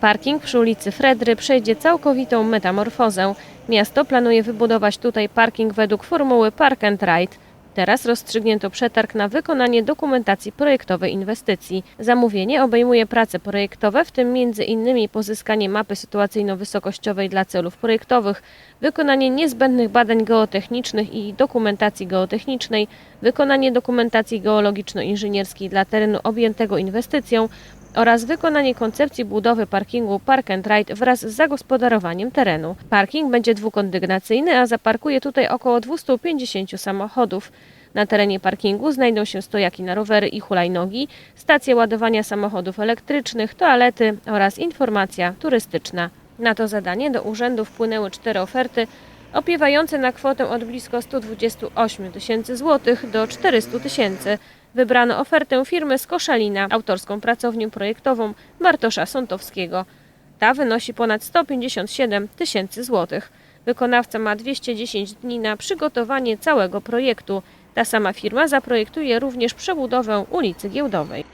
Parking przy ulicy Fredry przejdzie całkowitą metamorfozę. Miasto planuje wybudować tutaj parking według formuły Park and Ride. Teraz rozstrzygnięto przetarg na wykonanie dokumentacji projektowej inwestycji. Zamówienie obejmuje prace projektowe, w tym m.in. pozyskanie mapy sytuacyjno-wysokościowej dla celów projektowych, wykonanie niezbędnych badań geotechnicznych i dokumentacji geotechnicznej, wykonanie dokumentacji geologiczno-inżynierskiej dla terenu objętego inwestycją oraz wykonanie koncepcji budowy parkingu Park and Ride wraz z zagospodarowaniem terenu. Parking będzie dwukondygnacyjny, a zaparkuje tutaj około 250 samochodów. Na terenie parkingu znajdą się stojaki na rowery i hulajnogi, stacje ładowania samochodów elektrycznych, toalety oraz informacja turystyczna. Na to zadanie do urzędu wpłynęły cztery oferty opiewające na kwotę od blisko 128 tysięcy złotych do 400 tysięcy. Wybrano ofertę firmy z Koszalina, autorską pracownię projektową Bartosza Sątowskiego. Ta wynosi ponad 157 tysięcy złotych. Wykonawca ma 210 dni na przygotowanie całego projektu. Ta sama firma zaprojektuje również przebudowę ulicy Giełdowej.